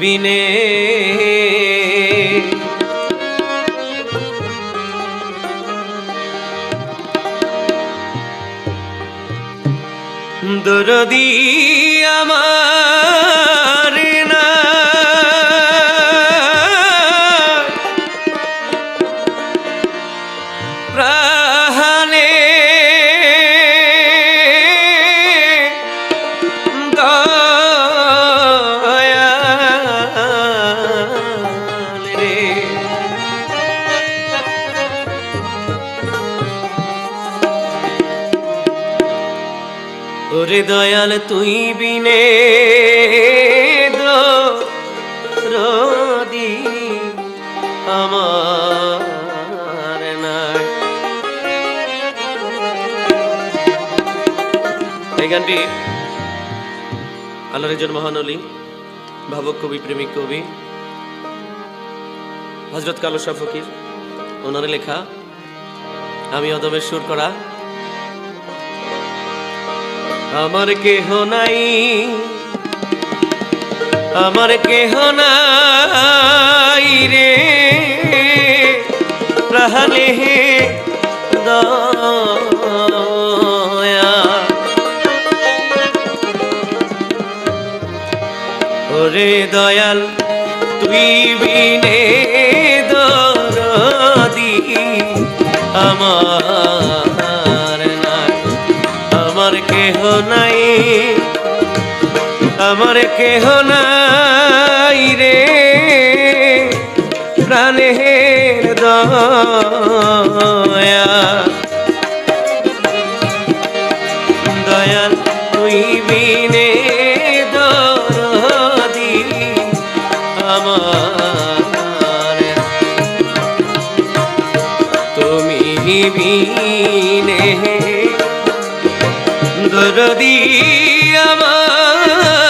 বিনে দরদি আমার তুই বিনে রদি আমার নাই। এই গানটি আল্লাহর একজন মহান অলি, ভাবক কবি, প্রেমিক কবি হজরত কালো শাহ ফকির, ওনার লেখা, আমি অদমের সুর করা আমার কেহ নাই। আমার কেহ নাই রে। প্রাণে দয়া। ওরে দয়াল, তুই বিনে দরদি। আমার নাই। আমার কেহ নাই রে। প্রাণের দয়া। দয়াল তুই বিনে দরদি আমার। তুমি বিনে দরদি আমার।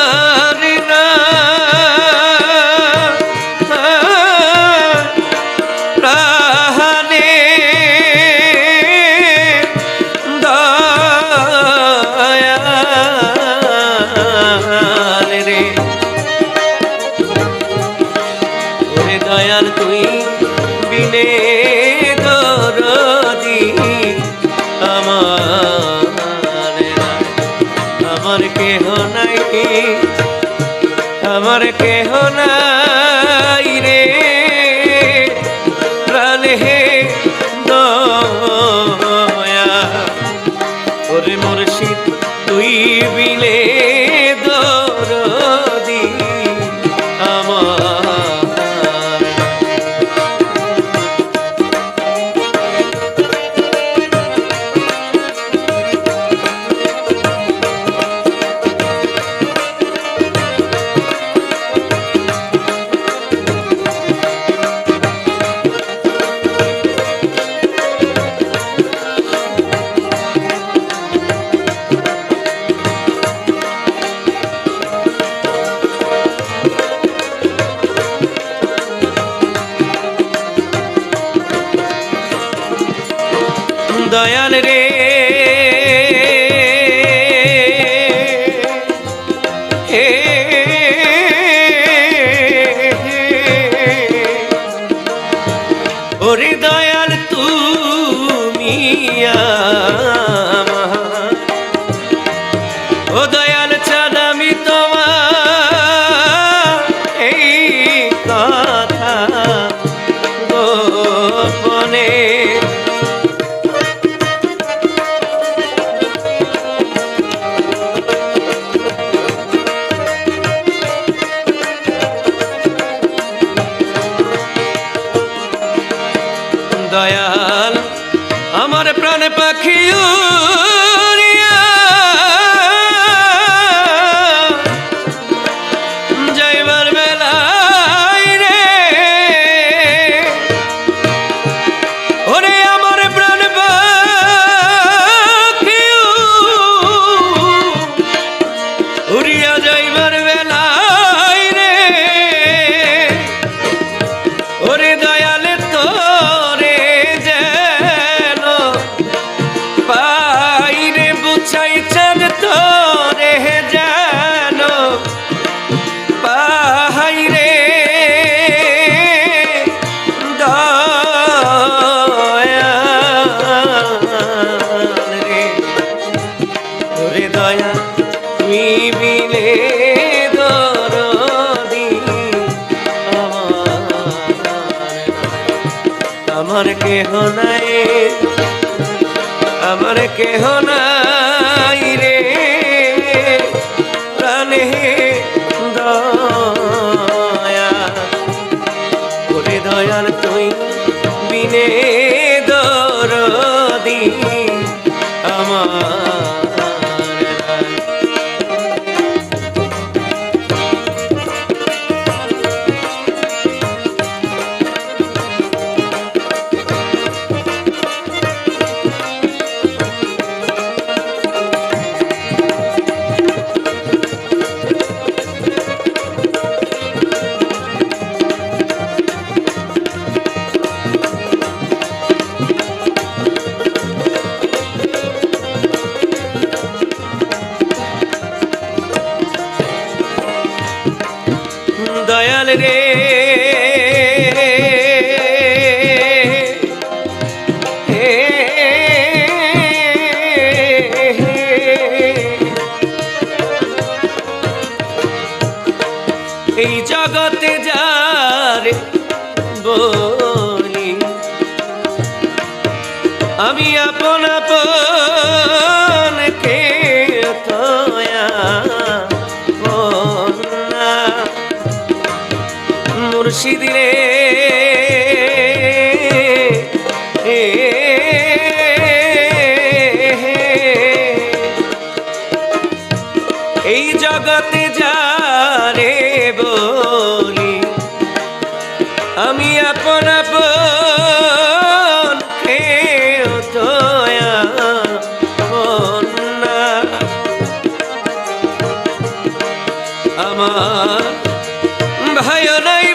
আমার কেহ নাই রে। দয়াল রে। আমার প্রাণ পাখি ছায়া নিবিলে দরদি। আমার কেহ নাই আমার কেহ নাই রে। প্রাণে বলি আমি আপন আপন আমার ভাই নাই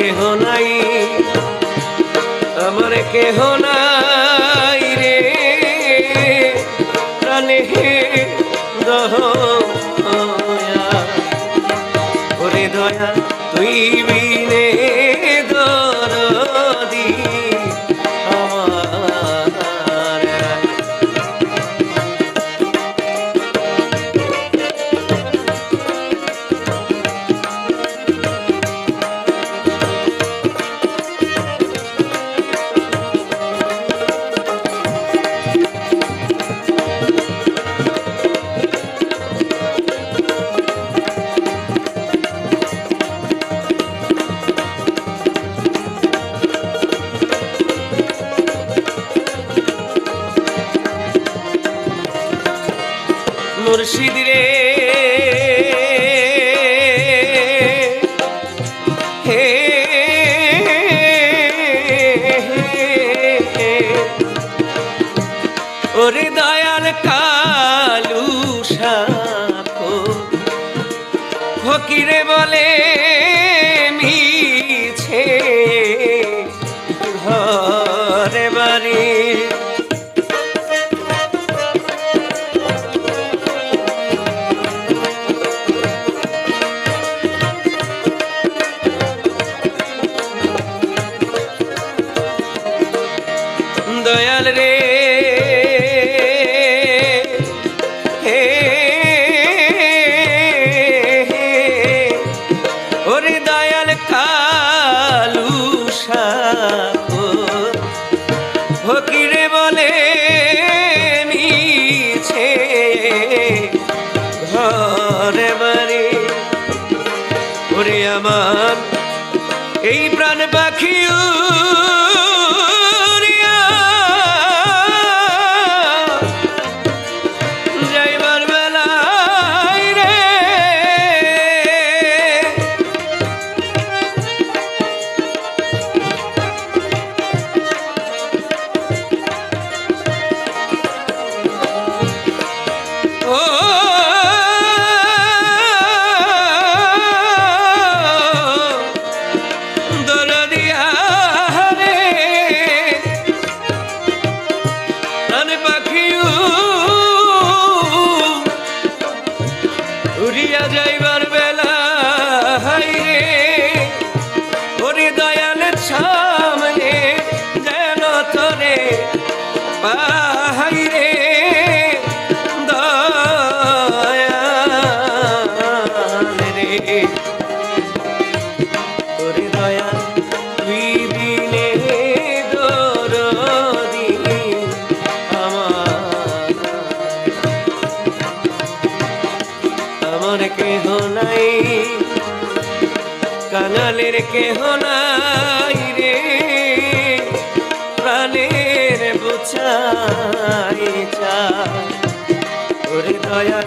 কেহ নাই আমার কেহ নাই রে। প্রাণে দয়া ওরে দয়া। ওরে দয়াল কালু সাকো ফকিরে বলে মিছে ঘরে বাড়ি। দয়াল রে মন কেহ নাই কানালের কেহ নাই রে। প্রাণের বুঝাই চা ওরে দয়া